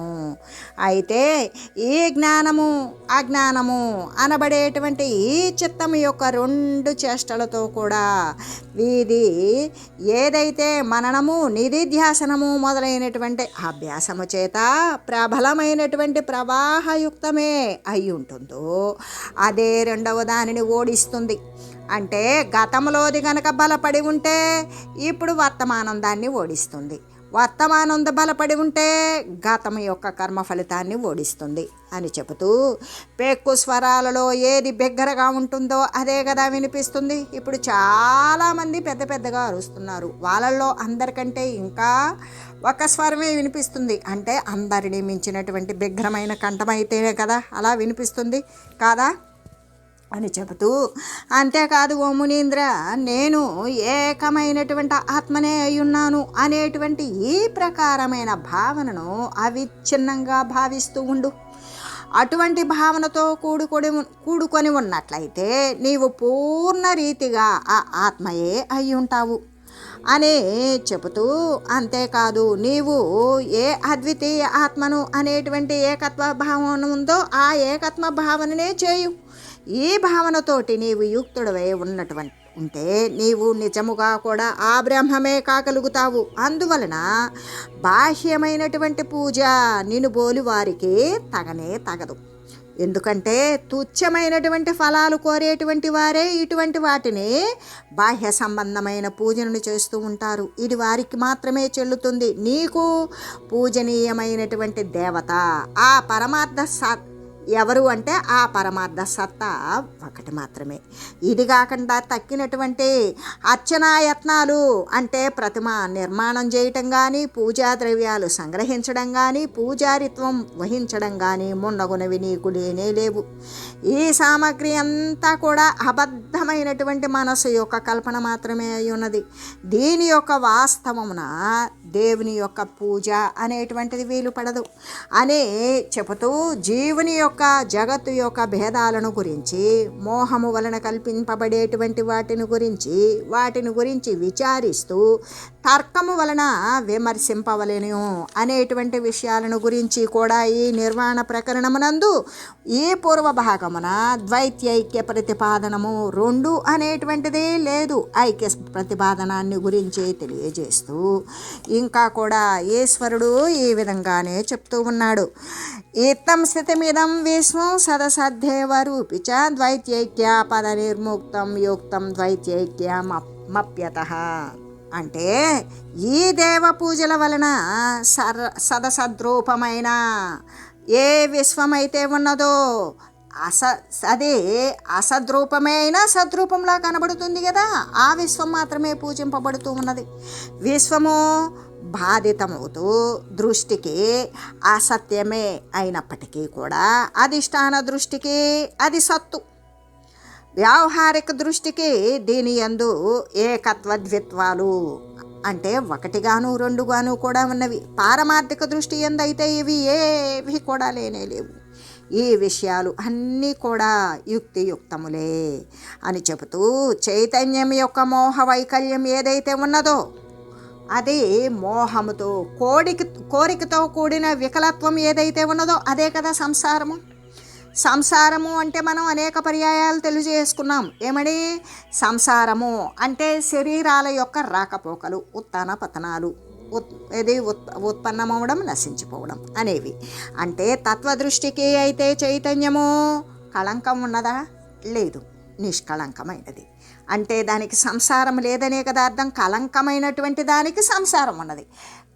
జ్ఞానము. అయితే ఈ జ్ఞానము అజ్ఞానము అనబడేటువంటి ఈ చిత్తము యొక్క రెండు చేష్టలతో కూడా ఇది ఏదైతే మననము నిధిధ్యాసనము మొదలైనటువంటి అభ్యాసము చేత ప్రబలమైనటువంటి ప్రవాహయుక్తమే అయి ఉంటుందో అదే రెండవ దానిని ఓడిస్తుంది. అంటే గతంలోది గనక బలపడి ఉంటే ఇప్పుడు వర్తమానం దాన్ని ఓడిస్తుంది. వర్తమానం బలపడి ఉంటే గతం యొక్క కర్మ ఫలితాన్ని ఓడిస్తుంది అని చెబుతూ పెక్కు స్వరాలలో ఏది బిగ్గరగా ఉంటుందో అదే కదా వినిపిస్తుంది. ఇప్పుడు చాలామంది పెద్ద పెద్దగా అరుస్తున్నారు. వాళ్ళల్లో అందరికంటే ఇంకా ఒక స్వరమే వినిపిస్తుంది. అంటే అందరినీ మించినటువంటి బిగ్గరమైన కంఠమైతేనే కదా అలా వినిపిస్తుంది. కాదా? అని చెబుతూ అంతేకాదు ఓ మునీంద్ర నేను ఏకమైనటువంటి ఆత్మనే అయ్యున్నాను అనేటువంటి ఈ ప్రకారమైన భావనను అవిచ్ఛిన్నంగా భావిస్తూ ఉండు. అటువంటి భావనతో కూడుకొని కూడుకొని ఉన్నట్లయితే నీవు పూర్ణ రీతిగా ఆ ఆత్మయే అయి ఉంటావు అని చెబుతూ అంతేకాదు నీవు ఏ అద్వితీయ ఆత్మను అనేటువంటి ఏకత్వ భావన ఉందో ఆ ఏకత్వ భావననే చేయు. ఈ భావనతోటి నీవు యుక్తుడవై ఉన్నటువంటి ఉంటే నీవు నిజముగా కూడా ఆ బ్రహ్మమే కాగలుగుతావు. అందువలన బాహ్యమైనటువంటి పూజ నిన్ను బోలి వారికి తగనే తగదు. ఎందుకంటే తుచ్చమైనటువంటి ఫలాలు కోరేటువంటి వారే ఇటువంటి వాటిని బాహ్య సంబంధమైన పూజనను చేస్తూ ఉంటారు. ఇది వారికి మాత్రమే చెల్లుతుంది. నీకు పూజనీయమైనటువంటి దేవత ఆ పరమార్థ సత్ ఎవరు అంటే ఆ పరమార్థ సత్తా ఒకటి మాత్రమే. ఇది కాకుండా తక్కినటువంటి అర్చనాయత్నాలు అంటే ప్రతిమ నిర్మాణం చేయటం కానీ పూజా ద్రవ్యాలు సంగ్రహించడం కానీ పూజారిత్వం వహించడం కానీ మున్నగునవి నీకు లేనే లేవు. ఈ సామాగ్రి అంతా కూడా అబద్ధమైనటువంటి మనసు యొక్క కల్పన మాత్రమే అయి ఉన్నది. దీని యొక్క వాస్తవమున దేవుని యొక్క పూజ అనేటువంటిది వీలు పడదు. అనే చెబుతూ జీవుని యొక్క జగత్తు యొక్క భేదాలను గురించి మోహము వలన కల్పింపబడేటువంటి వాటిని గురించి వాటిని గురించి విచారిస్తూ తర్కము వలన విమర్శింపవలను అనేటువంటి విషయాలను గురించి కూడా ఈ నిర్వాణ ప్రకరణమునందు ఈ పూర్వ భాగమున ద్వైత్యైక్య ప్రతిపాదనము రెండు అనేటువంటిది లేదు ఐక్య ప్రతిపాదనాన్ని గురించి తెలియజేస్తూ ఇంకా కూడా ఈశ్వరుడు ఈ విధంగానే చెప్తూ ఉన్నాడు. ఇత్తం స్థితిమిదం విశ్వం సదసద్ధేవరూపిచ ద్వైత్యైక్య పద నిర్ముక్తం యుక్తం ద్వైత్యైక్య మప్యత. అంటే ఈ దేవ పూజల వలన సర సదసద్రూపమైన ఏ విశ్వమైతే ఉన్నదో అస అదే అసద్రూపమైన సద్రూపంలా కనబడుతుంది కదా. ఆ విశ్వం మాత్రమే పూజింపబడుతూ ఉన్నది. విశ్వము బాధితమవుతూ దృష్టికి అసత్యమే అయినప్పటికీ కూడా అధిష్టాన దృష్టికి అది సత్తు. వ్యావహారిక దృష్టికి దీని యందు ఏకత్వద్విత్వాలు అంటే ఒకటిగాను రెండుగాను కూడా ఉన్నవి. పారమార్థిక దృష్టి ఎందైతే ఇవి ఏవి కూడా లేనే లేవు. ఈ విషయాలు అన్నీ కూడా యుక్తియుక్తములే అని చెబుతూ చైతన్యం యొక్క మోహ వైకల్యం ఏదైతే ఉన్నదో అది మోహముతో కోడికి కోరికతో కూడిన వికలత్వం ఏదైతే ఉన్నదో అదే కదా సంసారము. సంసారము అంటే మనం అనేక పర్యాయాలు తెలియజేసుకున్నాం. ఏమని సంసారము అంటే శరీరాల యొక్క రాకపోకలు ఉత్తాన పతనాలు ఉత్ ఇది ఉత్ ఉత్పన్నమవడం నశించిపోవడం అనేవి. అంటే తత్వదృష్టికి అయితే చైతన్యము కళంకం ఉన్నదా? లేదు. నిష్కళంకమైనది. అంటే దానికి సంసారం లేదనే కదా అర్థం. కలంకమైనటువంటి దానికి సంసారం ఉన్నది.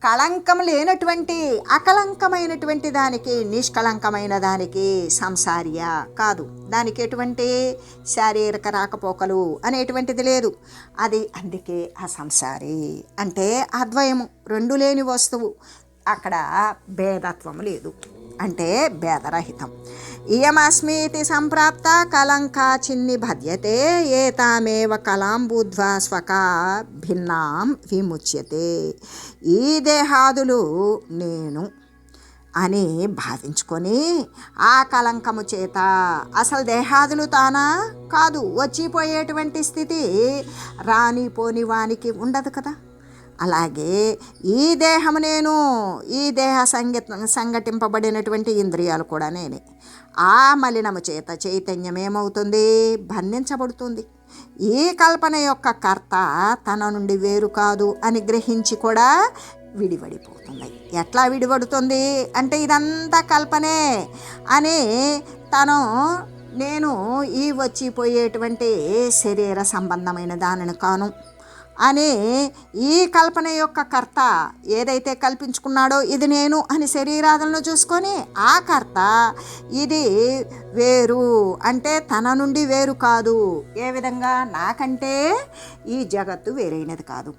కళంకం లేనటువంటి అకలంకమైనటువంటి దానికి నిష్కళంకమైన దానికి సంసార్య కాదు. దానికి ఎటువంటి శారీరక రాకపోకలు అనేటువంటిది లేదు. అది అందుకే అసంసారి అంటే అద్వయము. రెండు లేని వస్తువు. అక్కడ భేదత్వం లేదు. అంటే భేదరహితం. ఇయమస్మీతి సంప్రాప్త కలంకా చిన్ని భద్యతే ఏతామేవ కలాం స్వకా భిన్నాం విముచ్యతే ఈ దేహాదులు నేను అని భావించుకొని ఆ కలంకము చేత అసలు దేహాదులు తానా కాదు వచ్చిపోయేటువంటి స్థితి రాని పోని వానికి ఉండదు కదా. అలాగే ఈ దేహము నేను ఈ దేహ సంగ సంఘటింపబడినటువంటి ఇంద్రియాలు కూడా నేనే. ఆ మలినము చేత చైతన్యం ఏమవుతుంది బంధించబడుతుంది. ఈ కల్పన యొక్క కర్త తన నుండి వేరు కాదు అని గ్రహించి కూడా విడిపడిపోతుంది ఎట్లా విడిపడుతుంది అంటే ఇదంతా కల్పనే అని తను నేను ఈ వచ్చిపోయేటువంటి శరీర సంబంధమైన దానిని కాను. అని ఈ కల్పన యొక్క కర్త ఏదైతే కల్పించుకున్నాడో ఇది నేను అని శరీరాదులను చూసుకొని ఆ కర్త ఇది వేరు అంటే తన నుండి వేరు కాదు. ఏ విధంగా? నాకంటే ఈ జగత్తు వేరైనది కాదు.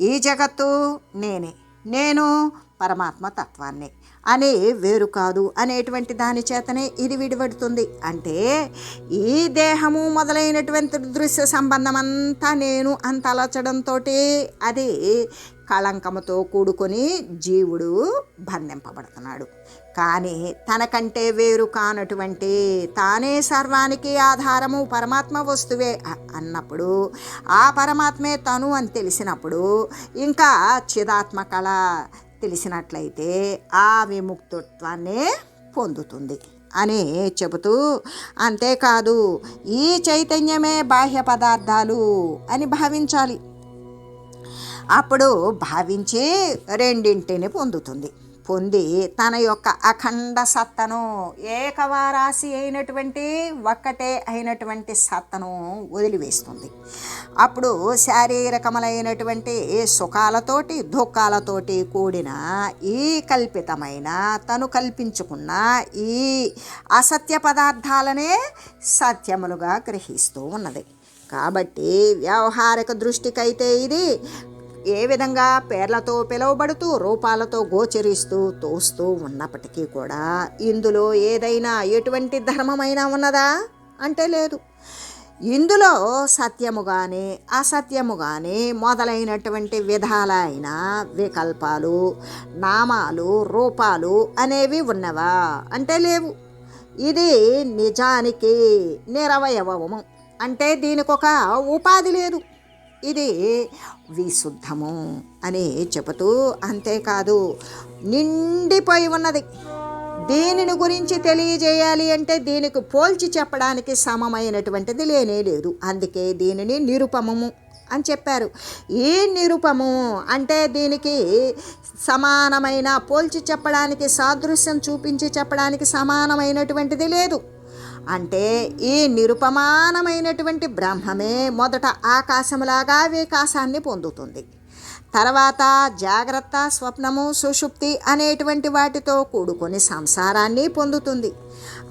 ఈ జగత్తు నేనే. నేను పరమాత్మ తత్వాన్ని. అనే వేరు కాదు అనేటువంటి దాని చేతనే ఇది విడిపడుతుంది. అంటే ఈ దేహము మొదలైనటువంటి దృశ్య సంబంధం అంతా నేను అంత అలచడంతో అది కళంకముతో కూడుకొని జీవుడు బంధింపబడుతున్నాడు. కానీ తనకంటే వేరు కానటువంటి తానే సర్వానికి ఆధారము పరమాత్మ వస్తువే అన్నప్పుడు ఆ పరమాత్మే తను అని తెలిసినప్పుడు ఇంకా చిదాత్మ కళ తెలిసినట్లయితే ఆ విముక్తత్వాన్నే పొందుతుంది అని చెబుతూ అంతేకాదు ఈ చైతన్యమే బాహ్య పదార్థాలు అని భావించాలి. అప్పుడు భావించి రెండింటిని పొందుతుంది. పొంది తన యొక్క అఖండ సత్తను ఏకవారాశి అయినటువంటి ఒక్కటే అయినటువంటి సత్తను వదిలివేస్తుంది. అప్పుడు శారీరకములైనటువంటి సుఖాలతోటి దుఃఖాలతోటి కూడిన ఈ కల్పితమైన తను కల్పించుకున్న ఈ అసత్య పదార్థాలనే సత్యములుగా గ్రహిస్తూ ఉన్నది. కాబట్టి వ్యవహారిక దృష్టికైతే ఇది ఏ విధంగా పేర్లతో పిలువబడుతూ రూపాలతో గోచరిస్తూ తోస్తూ ఉన్నప్పటికీ కూడా ఇందులో ఏదైనా ఎటువంటి ధర్మమైనా ఉన్నదా? అంటే లేదు. ఇందులో సత్యము కానీ అసత్యము కానీ మొదలైనటువంటి విధాలైన వికల్పాలు నామాలు రూపాలు అనేవి ఉన్నవా? అంటే లేవు. ఇది నిజానికి నిరవయవము. అంటే దీనికి ఒక ఉపాధి లేదు. ఇది విశుద్ధము అని చెబుతూ అంతేకాదు నిండిపోయి ఉన్నది. దీనిని గురించి తెలియజేయాలి అంటే దీనికి పోల్చి చెప్పడానికి సమమైనటువంటిది లేనే లేదు. అందుకే దీనిని నిరుపమము అని చెప్పారు. ఈ నిరుపము అంటే దీనికి సమానమైన పోల్చి చెప్పడానికి సాదృశ్యం చూపించి చెప్పడానికి సమానమైనటువంటిది లేదు. అంటే ఈ నిరుపమానమైనటువంటి బ్రహ్మమే మొదట ఆకాశములాగా వికాసాన్ని పొందుతుంది. తర్వాత జాగ్రత్త స్వప్నము సుషుప్తి అనేటువంటి వాటితో కూడుకొని సంసారాన్ని పొందుతుంది.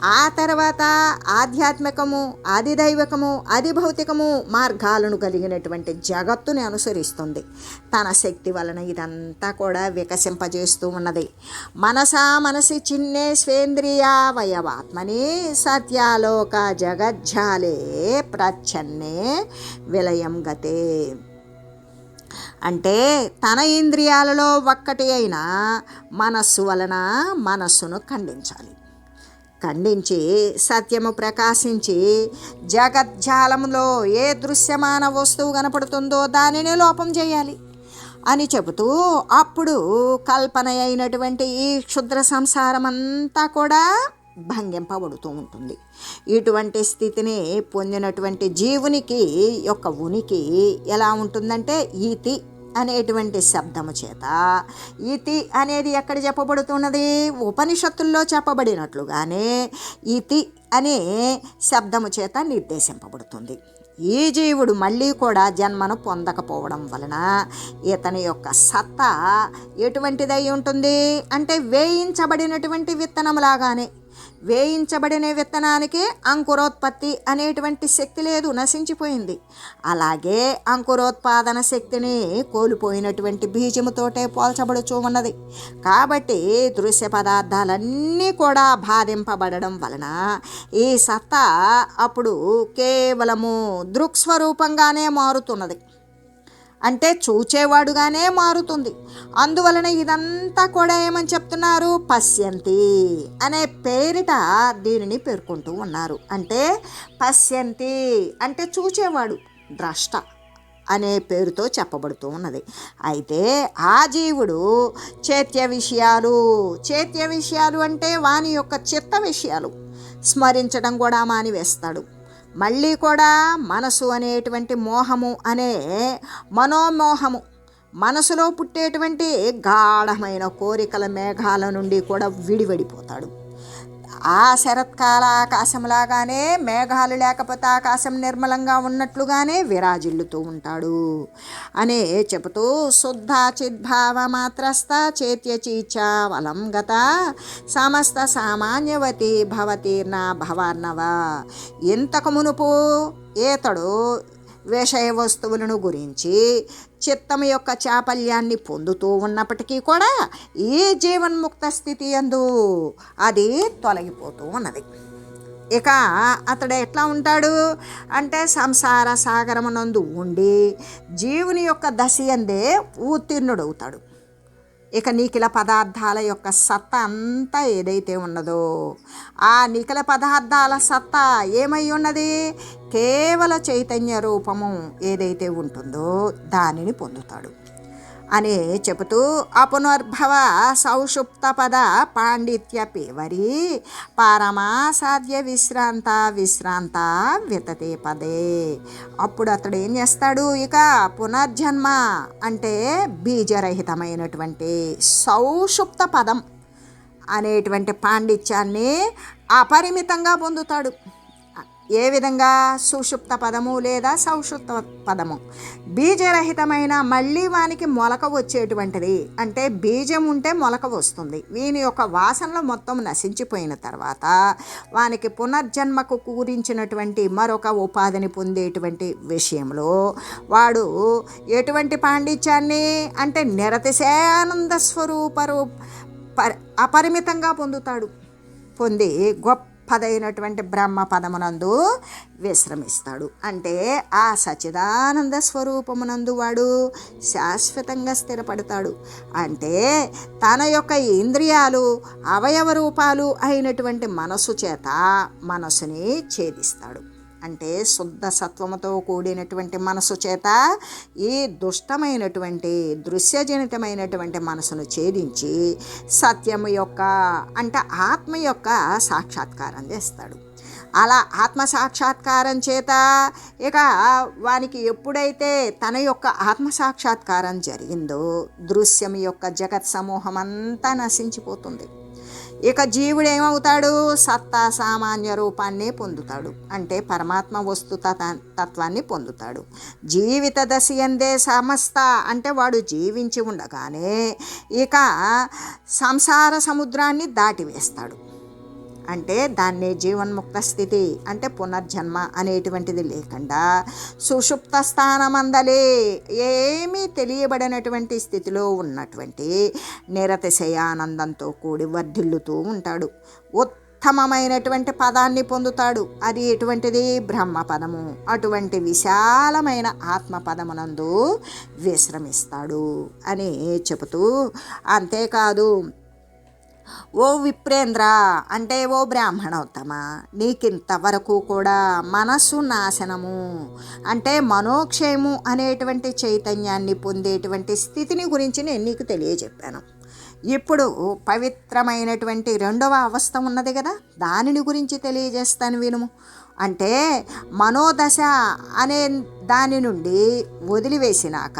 ఆ తర్వాత ఆధ్యాత్మికము ఆదిదైవికము ఆదిభౌతికము మార్గాలను కలిగినటువంటి జగత్తుని అనుసరిస్తుంది. తన శక్తి వలన ఇదంతా కూడా వికసింపజేస్తూ ఉన్నది. మనసా మనసి చిన్నే స్వేంద్రియావయవాత్మని సత్యాలోక జగజ్జాలే ప్రచ్ఛన్నే విలయం గతే. అంటే తన ఇంద్రియాలలో ఒక్కటి అయినా మనస్సు వలన మనస్సును ఖండించాలి. ఖండించి సత్యము ప్రకాశించి జగజ్జాలములో ఏ దృశ్యమాన వస్తువు కనపడుతుందో దానిని లోపం చేయాలి అని చెబుతూ అప్పుడు కల్పన అయినటువంటి ఈ క్షుద్ర సంసారం అంతా కూడా భంగింపబడుతూ ఉంటుంది. ఇటువంటి స్థితిని పొందినటువంటి జీవునికి యొక్క ఉనికి ఎలా ఉంటుందంటే ఈతి అనేటువంటి శబ్దము చేత ఇతి అనేది ఎక్కడ చెప్పబడుతున్నది? ఉపనిషత్తుల్లో చెప్పబడినట్లుగానే ఇతి అనే శబ్దము చేత నిర్దేశింపబడుతుంది. ఈ జీవుడు మళ్ళీ కూడా జన్మను పొందకపోవడం వలన ఇతని యొక్క సత్తా ఎటువంటిదై ఉంటుంది? అంటే వేయించబడినటువంటి విత్తనంలాగానే వేయించబడిన విత్తనానికి అంకురోత్పత్తి అనేటువంటి శక్తి లేదు నశించిపోయింది. అలాగే అంకురోత్పాదన శక్తిని కోల్పోయినటువంటి బీజముతోటే పోల్చబడుచూ ఉన్నది. కాబట్టి దృశ్య పదార్థాలన్నీ కూడా బాధింపబడడం వలన ఈ సత్తా అప్పుడు కేవలము దృక్స్వరూపంగానే మారుతున్నది. అంటే చూచేవాడుగానే మారుతుంది. అందువలన ఇదంతా కూడా ఏమని చెప్తున్నారు? పశ్యంతి అనే పేరిట దీనిని పేర్కొంటూ ఉన్నారు. అంటే పశ్యంతి అంటే చూచేవాడు ద్రష్ట అనే పేరుతో చెప్పబడుతూ ఉన్నది. అయితే ఆ జీవుడు చేత్య విషయాలు చేత్య విషయాలు అంటే వాని యొక్క చిత్త విషయాలు స్మరించడం కూడా మానివేస్తాడు. మళ్ళీ కూడా మనసు అనేటువంటి మోహము అనే మనోమోహము. మనసులో పుట్టేటువంటి గాఢమైన కోరికల మేఘాల నుండి కూడా విడివడిపోతాడు. ఆ శరత్కాల ఆకాశంలాగానే మేఘాలు లేకపోతే ఆకాశం నిర్మలంగా ఉన్నట్లుగానే విరాజిల్లుతూ ఉంటాడు. అనే చెబుతూ శుద్ధ చిద్భావ మాత్రస్థ చేత్యచీచ వలం గత సమస్త సామాన్యవతి భవతీర్ణ భవార్ణవ. ఇంతకు మునుపు ఈతడు విషయ వస్తువులను గురించి చిత్తం యొక్క చాపల్యాన్ని పొందుతూ ఉన్నప్పటికీ కూడా ఈ జీవన్ముక్త స్థితి అందు అది తొలగిపోతూ ఉన్నది. ఇక అతడు ఎట్లా ఉంటాడు? అంటే సంసార సాగరమునందు ఉండి జీవుని యొక్క దశ అందే ఉత్తీర్ణుడవుతాడు. ఇక నిఖిల పదార్థాల యొక్క సత్తా అంతా ఏదైతే ఉన్నదో ఆ నిఖిల పదార్థాల సత్తా ఏమై ఉన్నది? కేవల చైతన్య రూపము ఏదైతే ఉంటుందో దానిని పొందుతాడు. అని చెబుతూ అపునర్భవ సౌషుప్త పద పాండిత్య పేవరి పారమాసాధ్య విశ్రాంత విశ్రాంత వితతే పదే. అప్పుడు అతడు ఏం చేస్తాడు? ఇక పునర్జన్మ అంటే బీజరహితమైనటువంటి సౌషుప్త పదం అనేటువంటి పాండిత్యాన్ని అపరిమితంగా పొందుతాడు. ఏ విధంగా సుషుప్త పదము లేదా సౌషుప్త పదము? బీజరహితమైన మళ్ళీ వానికి మొలక వచ్చేటువంటిది. అంటే బీజం ఉంటే మొలక వస్తుంది. వీని యొక్క వాసనలు మొత్తం నశించిపోయిన తర్వాత వానికి పునర్జన్మకు కూరించినటువంటి మరొక ఉపాధిని పొందేటువంటి విషయంలో వాడు ఎటువంటి పాండిత్యాన్ని అంటే నిరతిశానంద స్వరూపరు అపరిమితంగా పొందుతాడు. పొంది గొప్ప పదైనటువంటి బ్రహ్మ పదమునందు విశ్రమిస్తాడు. అంటే ఆ సచిదానంద స్వరూపమునందు వాడు శాశ్వతంగా స్థిరపడతాడు. అంటే తన యొక్క ఇంద్రియాలు అవయవ రూపాలు అయినటువంటి మనసు చేత మనసుని ఛేదిస్తాడు. అంటే శుద్ధ సత్వముతో కూడినటువంటి మనసు చేత ఈ దుష్టమైనటువంటి దృశ్యజనితమైనటువంటి మనసును ఛేదించి సత్యము యొక్క అంటే ఆత్మ యొక్క సాక్షాత్కారం చేస్తాడు. అలా ఆత్మ సాక్షాత్కారం చేత ఇక వానికి ఎప్పుడైతే తన యొక్క ఆత్మ సాక్షాత్కారం జరిగిందో దృశ్యం యొక్క జగత్ సమూహం అంతా నశించిపోతుంది. ఇక జీవుడు ఏమవుతాడు? సత్తా సామాన్య రూపాన్ని పొందుతాడు. అంటే పరమాత్మ వస్తు తత్వాన్ని పొందుతాడు. జీవిత దశ ఎందే సమస్త అంటే వాడు జీవించి ఉండగానే ఇక సంసార సముద్రాన్ని దాటివేస్తాడు. అంటే దాన్ని జీవన్ముక్త స్థితి అంటే పునర్జన్మ అనేటువంటిది లేకుండా సుషుప్త స్థానమందలే ఏమీ తెలియబడినటువంటి స్థితిలో ఉన్నటువంటి నిరతిశయానందంతో కూడి వర్ధిల్లుతూ ఉంటాడు. ఉత్తమమైనటువంటి పదాన్ని పొందుతాడు. అది ఎటువంటిది? బ్రహ్మ పదము అటువంటి విశాలమైన ఆత్మ పదమునందు విశ్రమిస్తాడు అని చెబుతూ అంతేకాదు ఓ విప్రేంద్ర అంటే ఓ బ్రాహ్మణోత్తమా నీకింతవరకు కూడా మనస్సు నాశనము. అంటే మనోక్షయము అనేటువంటి చైతన్యాన్ని పొందేటువంటి స్థితిని గురించి నేను నీకు తెలియజెప్పాను. ఇప్పుడు పవిత్రమైనటువంటి రెండవ అవస్థ ఉన్నది కదా దానిని గురించి తెలియజేస్తాను వినుము. అంటే మనోదశ అనే దాని నుండి వదిలివేసినాక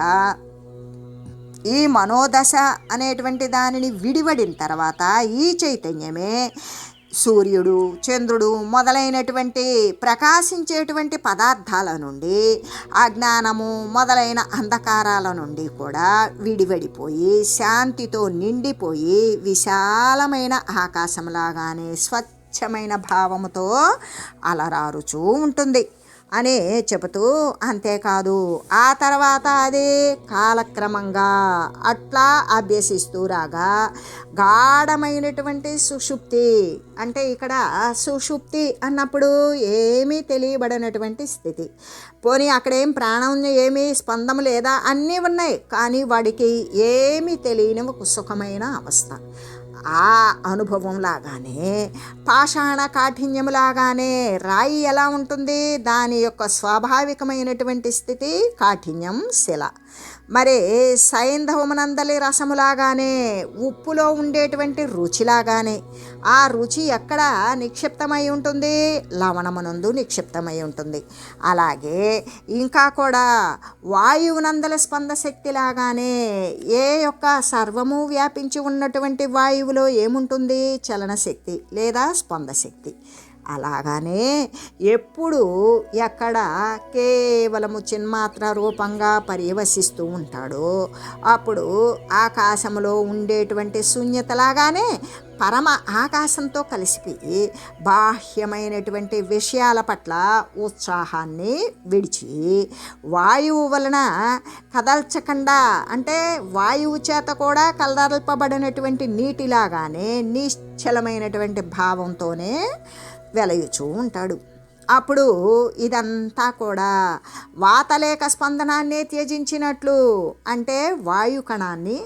ఈ మనోదశ అనేటువంటి దానిని విడివడిన తర్వాత ఈ చైతన్యమే సూర్యుడు చంద్రుడు మొదలైనటువంటి ప్రకాశించేటువంటి పదార్థాల నుండి అజ్ఞానము మొదలైన అంధకారాల నుండి కూడా విడివడిపోయి శాంతితో నిండిపోయి విశాలమైన ఆకాశంలాగానే స్వచ్ఛమైన భావముతో అలరారుచూ ఉంటుంది. అని చెబుతూ అంతేకాదు. ఆ తర్వాత అది కాలక్రమంగా అట్లా అభ్యసిస్తూ రాగా గాఢమైనటువంటి సుషుప్తి అంటే ఇక్కడ సుషుప్తి అన్నప్పుడు ఏమీ తెలియబడినటువంటి స్థితి. పోనీ అక్కడ ఏం ప్రాణం ఏమీ స్పందం లేదా అన్నీ ఉన్నాయి. కానీ వాడికి ఏమీ తెలియని ఒక సుఖమైన అవస్థ. ఆ అనుభవం లాగానే పాషాణ కాఠిన్యములాగానే రాయి ఎలా ఉంటుంది? దాని యొక్క స్వాభావికమైనటువంటి స్థితి కాఠిన్యం శిల. మరి సైంధవమునందలి రసములాగానే ఉప్పులో ఉండేటువంటి రుచిలాగానే ఆ రుచి ఎక్కడ నిక్షిప్తమై ఉంటుంది? లవణమునందు నిక్షిప్తమై ఉంటుంది. అలాగే ఇంకా కూడా వాయువునందల స్పంద శక్తిలాగానే ఏ యొక్క సర్వము వ్యాపించి ఉన్నటువంటి వాయువులో ఏముంటుంది? చలనశక్తి లేదా స్పందశక్తి అలాగానే ఎప్పుడు ఎక్కడ కేవలము చిన్మాత్ర రూపంగా పర్యవసిస్తూ ఉంటాడో అప్పుడు ఆకాశంలో ఉండేటువంటి శూన్యతలాగానే పరమ ఆకాశంతో కలిసిపోయి బాహ్యమైనటువంటి విషయాల పట్ల ఉత్సాహాన్ని విడిచి వాయువు వలన కదల్చకుండా అంటే వాయువు చేత కూడా కదల్పబడినటువంటి నీటిలాగానే నిశ్చలమైనటువంటి భావంతోనే వెలయుచూ ఉంటాడు. అప్పుడు ఇదంతా కూడా వాతలేక స్పందనాన్ని త్యజించినట్లు అంటే వాయు కణాన్ని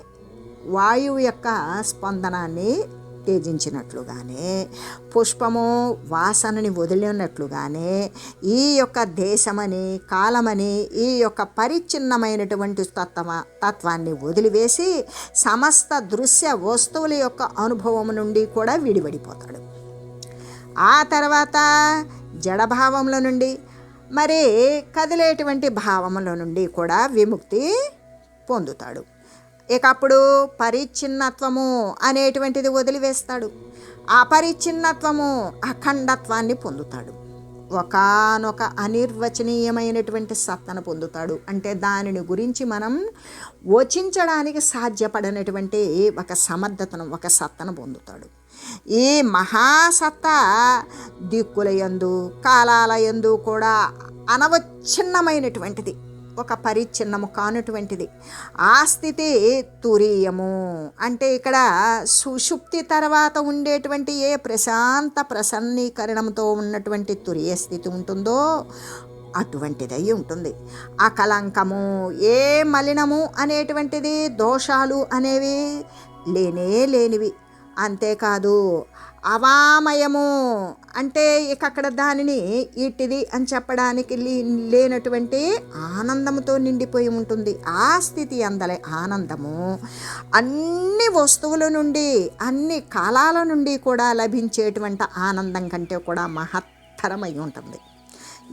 వాయువు యొక్క స్పందనాన్ని ఉత్తేజించినట్లుగానే పుష్పము వాసనని వదిలినట్లుగానే ఈ యొక్క దేశమని కాలమని ఈ యొక్క పరిచ్ఛిన్నమైనటువంటి తత్వ తత్వాన్ని వదిలివేసి సమస్త దృశ్య వస్తువుల యొక్క అనుభవం నుండి కూడా విడిపడిపోతాడు. ఆ తర్వాత జడభావంలో నుండి మరి కదిలేటువంటి భావముల నుండి కూడా విముక్తి పొందుతాడు. ఇక అప్పుడు పరిచ్ఛిన్నత్వము అనేటువంటిది వదిలివేస్తాడు. అపరిచ్ఛిన్నత్వము అఖండత్వాన్ని పొందుతాడు. ఒకానొక అనిర్వచనీయమైనటువంటి సత్తను పొందుతాడు. అంటే దానిని గురించి మనం వచించడానికి సాధ్యపడనటువంటి ఒక సమర్థతను ఒక సత్తను పొందుతాడు. ఈ మహాసత్త దిక్కుల యందు కాలాల యందు కూడా అనవచ్ఛిన్నమైనటువంటిది. ఒక పరిచ్ఛిన్నము కానటువంటిది. ఆ స్థితి తురీయము. అంటే ఇక్కడ సుషుప్తి తర్వాత ఉండేటువంటి ఏ ప్రశాంత ప్రసన్నీకరణంతో ఉన్నటువంటి తురియ స్థితి ఉంటుందో అటువంటిదై ఉంటుంది. అకలంకము ఏ మలినము అనేటువంటిది దోషాలు అనేవి లేనే లేనివి. అంతేకాదు అవామయము. అంటే ఇక అక్కడ దానిని ఇట్టిది అని చెప్పడానికి లేనటువంటి ఆనందంతో నిండిపోయి ఉంటుంది. ఆ స్థితి అందలే ఆనందము. అన్ని వస్తువుల నుండి అన్ని కాలాల నుండి కూడా లభించేటువంటి ఆనందం కంటే కూడా మహత్తరమై ఉంటుంది.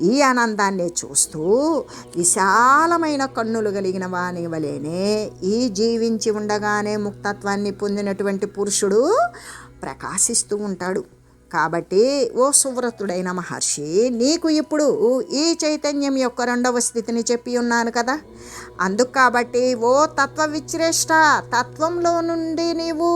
ఈ ఆనందాన్ని చూస్తూ విశాలమైన కన్నులు కలిగిన వాని వలేనే ఈ జీవించి ఉండగానే ముక్తత్వాన్ని పొందినటువంటి పురుషుడు ప్రకాశిస్తూ ఉంటాడు. కాబట్టి ఓ సువ్రతుడైన మహర్షి నీకు ఇప్పుడు ఈ చైతన్యం యొక్క రెండవ స్థితిని చెప్పి ఉన్నాను కదా. అందుకు కాబట్టి ఓ తత్వ విచ్రేష్ట తత్వంలో నుండి నీవు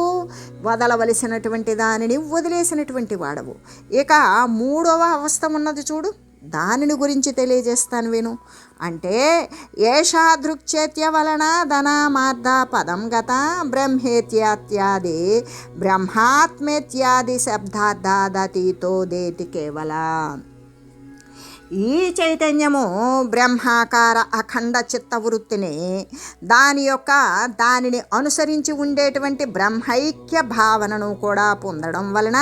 వదలవలసినటువంటి దానిని వదిలేసినటువంటి వాడవు. ఇక మూడవ అవస్థ ఉన్నది చూడు. దానిని గురించి తెలియజేస్తాను విను. అంటే ఏషా దృక్చేత్య వలన ధనమార్ధ పదం గత బ్రహ్మేత్యాత్యాది బ్రహ్మాత్మేత్యాది శబ్దార్థాదతీతో దేతి కేవలం. ఈ చైతన్యము బ్రహ్మాకార అఖండ చిత్తవృత్తిని దాని యొక్క దానిని అనుసరించి ఉండేటువంటి బ్రహ్మైక్య భావనను కూడా పొందడం వలన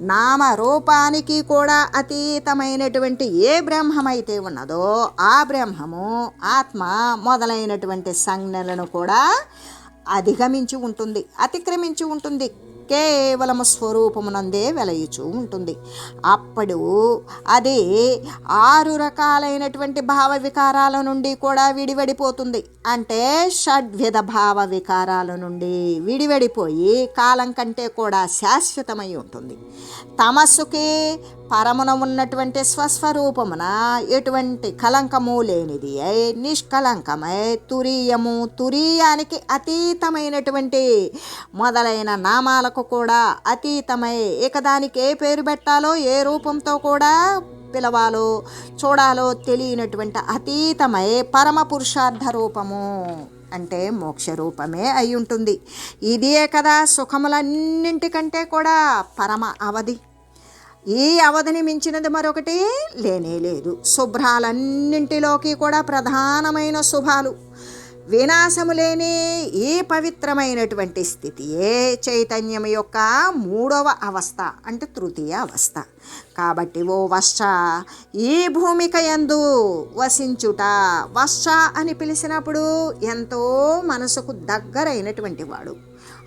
నామరూపానికి కూడా అతీతమైనటువంటి ఏ బ్రహ్మమైతే ఉన్నదో ఆ బ్రహ్మము ఆత్మ మొదలైనటువంటి సంజ్ఞలను కూడా అధిగమించి ఉంటుంది అతిక్రమించి ఉంటుంది. కేవలము స్వరూపమునందే వెలయుచూ ఉంటుంది. అప్పుడు అది ఆరు రకాలైనటువంటి భావ వికారాల నుండి కూడా విడివడిపోతుంది. అంటే షడ్విధ భావ వికారాల నుండి విడివడిపోయి కాలం కంటే కూడా శాశ్వతమై ఉంటుంది. తమస్సుకి పరమున ఉన్నటువంటి స్వస్వరూపమున ఎటువంటి కలంకము లేనిది అయి నిష్కలంకమై తురీయము తురీయానికి అతీతమైనటువంటి మొదలైన నామాలకు కూడా అతీతమై ఇక దానికి ఏ పేరు పెట్టాలో ఏ రూపంతో కూడా పిలవాలో చూడాలో తెలియనటువంటి అతీతమై పరమ పురుషార్థ రూపము అంటే మోక్ష రూపమే అయి ఉంటుంది. ఇదే కదా సుఖములన్నింటికంటే కూడా పరమ అవధి. ఈ అవధిని మించినది మరొకటి లేనే లేదు. శుభ్రాలన్నింటిలోకి కూడా ప్రధానమైన శుభాలు. వినాశము లేని ఈ పవిత్రమైనటువంటి స్థితియే చైతన్యం యొక్క మూడవ అవస్థ అంటే తృతీయ అవస్థ. కాబట్టి ఓ వశ్చ ఈ భూమిక యందు వసించుట వశ్చ అని పిలిచినప్పుడు ఎంతో మనసుకు దగ్గరైనటువంటి వాడు.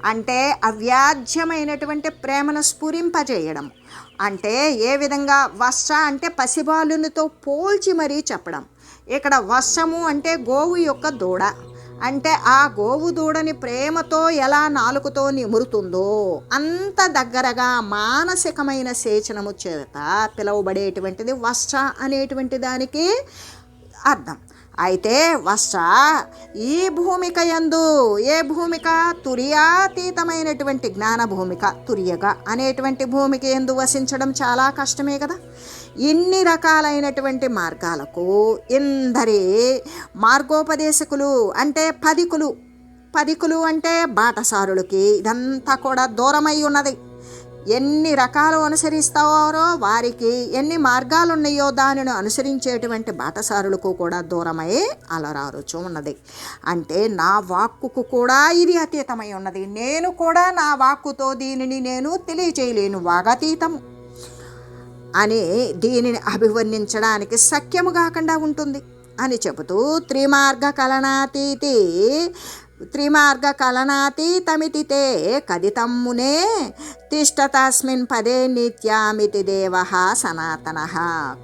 అంటే అవ్యాజ్యమైనటువంటి ప్రేమను స్ఫురింపజేయడం అంటే ఏ విధంగా వర్ష అంటే పసిబాలునితో పోల్చి మరీ చెప్పడం. ఇక్కడ వర్షము అంటే గోవు యొక్క దూడ. అంటే ఆ గోవు దూడని ప్రేమతో ఎలా నాలుకతో నిమురుతుందో అంత దగ్గరగా మానసికమైన సేచనము చేత పిలువబడేటువంటిది వర్ష అనేటువంటి దానికి అర్థం. అయితే వస్స ఈ భూమిక యందు ఏ భూమిక? తురియాతీతమైనటువంటి జ్ఞాన భూమిక తురియగా అనేటువంటి భూమిక ఎందు వసించడం చాలా కష్టమే కదా. ఇన్ని రకాలైనటువంటి మార్గాలకు ఇందరి మార్గోపదేశకులు అంటే పదికులు. పదికులు అంటే బాటసారులకి ఇదంతా కూడా దూరమై ఉన్నది. ఎన్ని రకాలు అనుసరిస్తారో వారికి ఎన్ని మార్గాలు ఉన్నాయో దానిని అనుసరించేటువంటి బాటసారులకు కూడా దూరమై అలరారుచు ఉన్నది. అంటే నా వాక్కుకు కూడా ఇది అతీతమై ఉన్నది. నేను కూడా నా వాక్కుతో దీనిని నేను తెలియచేయలేను. వాగతీతము అని దీనిని అభివర్ణించడానికి సఖ్యము కాకుండా ఉంటుంది అని చెబుతూ త్రిమార్గ కలనాతీతి త్రిమార్గ కలనాతీతమితి తే కదితమ్మునే తిష్టతస్మిన్ పదే నిత్యామితి దేవ సనాతన.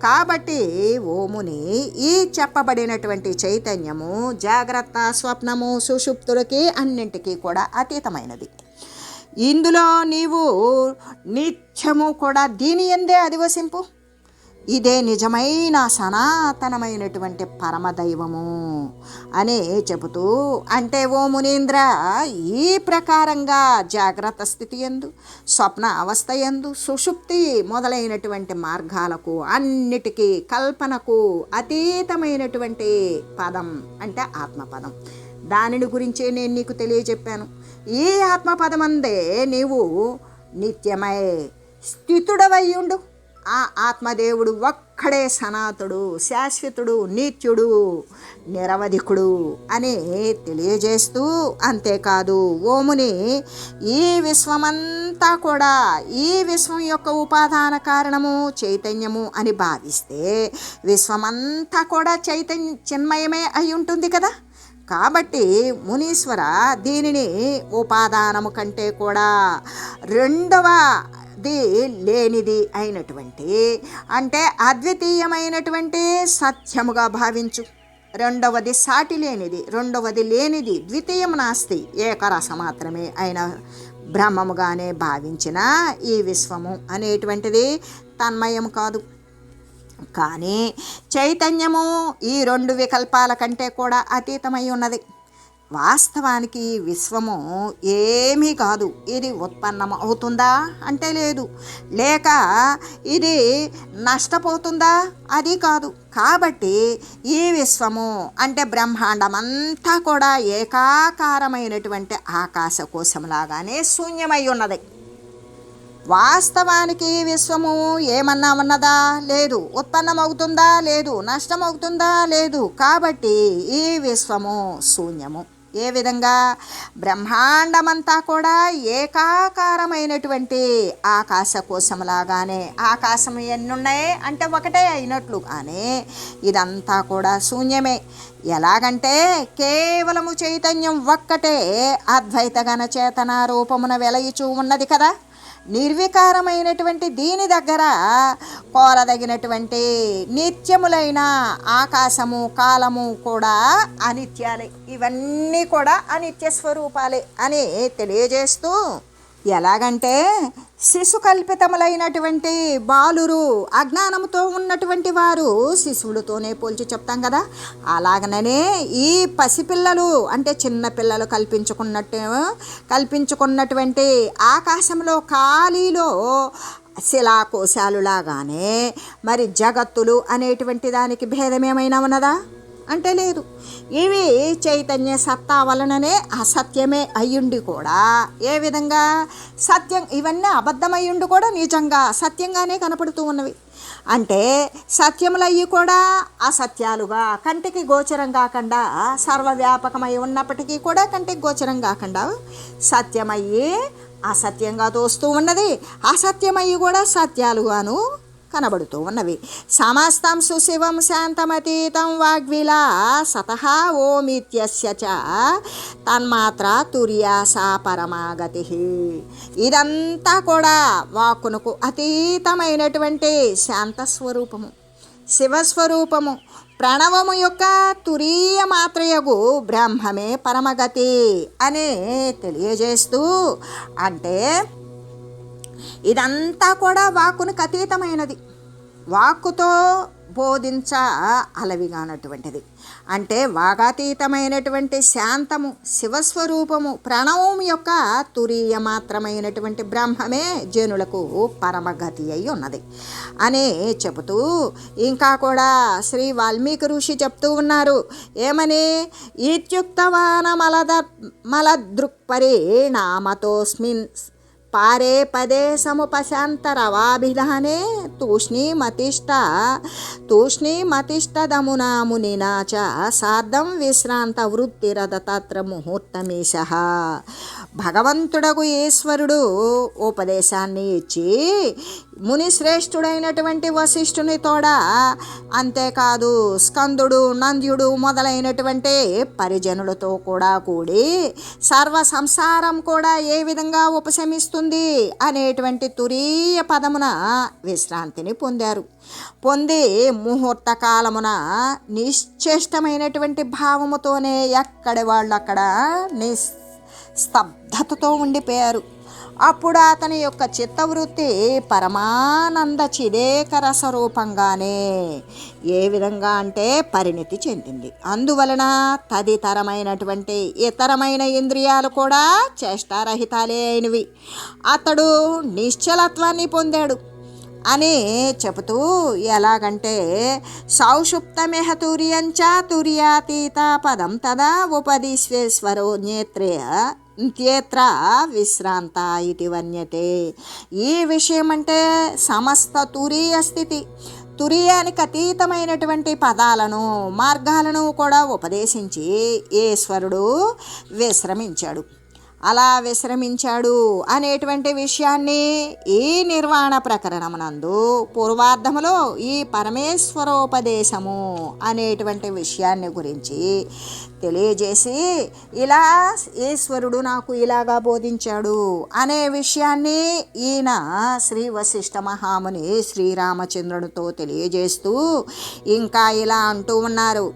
కాబట్టి ఓముని ఈ చెప్పబడినటువంటి చైతన్యము జాగ్రత్త స్వప్నము సుషుప్తులకి అన్నింటికీ కూడా అతీతమైనది. ఇందులో నీవు నిత్యము కూడా దీని ఎందే అధివసింపు? ఇదే నిజమైన సనాతనమైనటువంటి పరమదైవము అని చెబుతూ అంటే ఓ మునీంద్ర ఈ ప్రకారంగా జాగ్రత్త స్థితి ఎందు స్వప్న అవస్థ ఎందు సుషుప్తి మొదలైనటువంటి మార్గాలకు అన్నిటికీ కల్పనకు అతీతమైనటువంటి పదం అంటే ఆత్మపదం. దానిని గురించే నేను నీకు తెలియజెప్పాను. ఈ ఆత్మపదమందే నీవు నిత్యమై స్థితుడవయ్యుండు ఆ ఆత్మదేవుడు ఒక్కడే సనాతుడు శాశ్వతుడు నిత్యుడు నిరవధికుడు అని తెలియజేస్తూ అంతేకాదు. ఓముని ఈ విశ్వమంతా కూడా ఈ విశ్వం యొక్క ఉపాదాన కారణము చైతన్యము అని భావిస్తే విశ్వమంతా కూడా చైతన్య చిన్మయమే అయి ఉంటుంది కదా? కాబట్టి మునీశ్వర దీనిని ఉపాదానము కంటే కూడా రెండవ ది లేనిది అయినటువంటి అంటే అద్వితీయమైనటువంటి సత్యముగా భావించు. రెండవది సాటి లేనిది రెండవది లేనిది ద్వితీయం నాస్తి ఏకరస మాత్రమే అయిన బ్రహ్మముగానే భావించిన ఈ విశ్వము అనేటువంటిది తన్మయం కాదు. కానీ చైతన్యము ఈ రెండు వికల్పాల కంటే కూడా అతీతమై ఉన్నది. వాస్తవానికి విశ్వము ఏమీ కాదు. ఇది ఉత్పన్నం అవుతుందా? అంటే లేదు. లేక ఇది నష్టపోతుందా? అది కాదు. కాబట్టి ఈ విశ్వము అంటే బ్రహ్మాండం అంతా కూడా ఏకాకారమైనటువంటి ఆకాశ కోశంలాగానే శూన్యమై ఉన్నది. వాస్తవానికి విశ్వము ఏమన్నా ఉన్నదా? లేదు. ఉత్పన్నమవుతుందా? లేదు. నష్టమవుతుందా? లేదు. కాబట్టి ఈ విశ్వము శూన్యము. ఏ విధంగా? బ్రహ్మాండమంతా కూడా ఏకాకారమైనటువంటి ఆకాశ కోశంలాగానే ఆకాశం ఎన్ని ఉన్నాయి అంటే ఒకటే అయినట్లు కానీ ఇదంతా కూడా శూన్యమే. ఎలాగంటే కేవలము చైతన్యం ఒక్కటే అద్వైత గణచేతన రూపమున వెలయిచూ ఉన్నది కదా. నిర్వికారమైనటువంటి దీని దగ్గర కోరదగినటువంటి నిత్యములైన ఆకాశము కాలము కూడా అనిత్యాలే. ఇవన్నీ కూడా అనిత్య స్వరూపాలే అని తెలియజేస్తూ ఎలాగంటే శిశు కల్పితములైనటువంటి బాలురు అజ్ఞానముతో ఉన్నటువంటి వారు శిశువులతోనే పోల్చి చెప్తాం కదా. అలాగనే ఈ పసిపిల్లలు అంటే చిన్న పిల్లలు కల్పించుకున్నట్టు కల్పించుకున్నటువంటి ఆకాశంలో ఖాళీలో శిలాకోశాలులాగానే మరి జగత్తులు అనేటువంటి దానికి భేదం ఏమైనా ఉన్నదా? అంటే లేదు ఇవి చైతన్య సత్తా వలననే అసత్యమే అయ్యుండి కూడా. ఏ విధంగా? సత్యం ఇవన్నీ అబద్ధమయ్యుండి కూడా నిజంగా సత్యంగానే కనపడుతూ ఉన్నవి. అంటే సత్యములయ్యి కూడా అసత్యాలుగా కంటికి గోచరం కాకుండా సర్వవ్యాపకమై ఉన్నప్పటికీ కూడా కంటికి గోచరం కాకుండా సత్యమయ్యి అసత్యంగా తోస్తూ ఉన్నది. అసత్యమయ్యి కూడా సత్యాలుగాను కనబడుతూ ఉన్నవి. సమస్తం సుశివం శాంతమతీతం వాగ్విలా సతః ఓమిత్యస్య చ. తన్మాత్ర తుర్యాసా పరమాగతి. ఇదంతా కూడా వాక్కునకు అతీతమైనటువంటి శాంత స్వరూపము శివస్వరూపము. ప్రణవము యొక్క తురీయ మాత్రయగు బ్రహ్మమే పరమగతి అని తెలియజేస్తూ అంటే ఇదంతా కూడా వాక్కును అతీతమైనది వాక్కుతో బోధించ అలవిగానటువంటిది. అంటే వాగాతీతమైనటువంటి శాంతము శివస్వరూపము ప్రణవం యొక్క తురీయ మాత్రమైనటువంటి బ్రహ్మమే జనులకు పరమగతి అయి ఉన్నది. అని చెబుతూ ఇంకా కూడా శ్రీ వాల్మీకి ఋషి చెప్తూ ఉన్నారు. ఏమని? ఇత్యుక్తవాన మలద మలదృక్పరిణామతోస్మిన్ పారే పదే సముపశాంతరవాభిధానే తూష్ణీమతిష్ట తూష్ణీమతిష్టదమునా మునినా చ సార్ధం విశ్రాంత వృత్తిరథ తత్ర ముహూర్తమీశ భగవంతుడకు ఈశ్వరుడు ఉపదేశాన్ని ఇచ్చి మునిశ్రేష్ఠుడైనటువంటి వశిష్ఠుని తోడ అంతేకాదు స్కందుడు నంద్యుడు మొదలైనటువంటి పరిజనులతో కూడా కూడి సర్వ సంసారం కూడా ఏ విధంగా ఉపశమిస్తుంది అనేటువంటి తురీయ పదమున విశ్రాంతిని పొందారు. పొంది ముహూర్త కాలమున నిశ్చేష్టమైనటువంటి భావముతోనే ఎక్కడి వాళ్ళు అక్కడ నిస్ స్తబ్దతతో ఉండిపోయారు. అప్పుడు అతని యొక్క చిత్తవృత్తి పరమానంద చిదేకర స్వరూపంగానే ఏ విధంగా అంటే పరిణితి చెందింది. అందువలన తదితరమైనటువంటి ఇతరమైన ఇంద్రియాలు కూడా చేష్టారహితాలే అయినవి. అతడు నిశ్చలత్వాన్ని పొందాడు అని చెబుతూ ఎలాగంటే సౌషుప్తమెహతుర్యంచ తుర్యాతీత పదం తదా ఉపదిశ్వేశ్వరో నేత్రేయ త్యేత్ర విశ్రాంత ఇది వన్యతే. ఈ విషయం అంటే సమస్త తురీయ స్థితి. తురియానికి అతీతమైనటువంటి పదాలను మార్గాలను కూడా ఉపదేశించి ఈశ్వరుడు విశ్రమించాడు. అలా విశ్రమించాడు అనేటువంటి విషయాన్ని ఈ నిర్వాణ ప్రకరణమునందు పూర్వార్ధములో ఈ పరమేశ్వరోపదేశము అనేటువంటి విషయాన్ని గురించి తెలియజేసి ఇలా ఈశ్వరుడు నాకు ఇలాగా బోధించాడు అనే విషయాన్ని ఈయన శ్రీ వశిష్ఠ మహాముని శ్రీరామచంద్రుడితో తెలియజేస్తూ ఇంకా ఇలా అంటూ ఉన్నారు.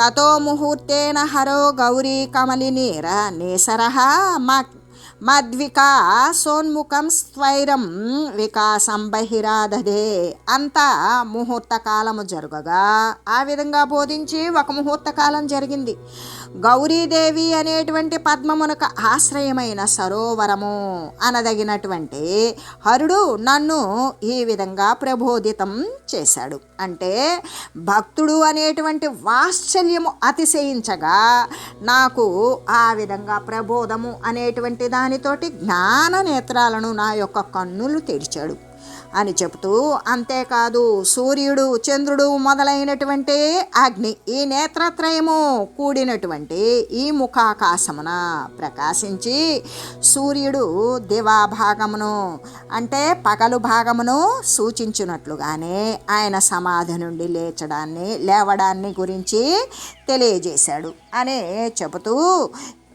తతో ముహూర్తేన హరో గౌరీ కమలినీర నేసర మద్వికా సోన్ముఖం స్వైరం వికాసం బహిరాధదే అంతా ముహూర్త కాలము ఆ విధంగా బోధించి ఒక ముహూర్త కాలం జరిగింది. గౌరీదేవి అనేటువంటి పద్మమునకు ఆశ్రయమైన సరోవరము అనదగినటువంటి హరుడు నన్ను ఈ విధంగా ప్రబోధితం చేశాడు. అంటే భక్తుడు అనేటువంటి వాత్సల్యము అతిశయించగా నాకు ఆ విధంగా ప్రబోధము అనేటువంటి దానితోటి జ్ఞాన నేత్రాలను నా యొక్క కన్నులు తెరిచాడు. అని చెబుతూ అంతేకాదు సూర్యుడు చంద్రుడు మొదలైనటువంటి అగ్ని ఈ నేత్రత్రయము కూడినటువంటి ఈ ముఖాకాశమున ప్రకాశించి సూర్యుడు దివా భాగమును అంటే పగలు భాగమును సూచించినట్లుగానే ఆయన సమాధి నుండి లేచడాన్ని లేవడాన్ని గురించి తెలియజేశాడు అని చెబుతూ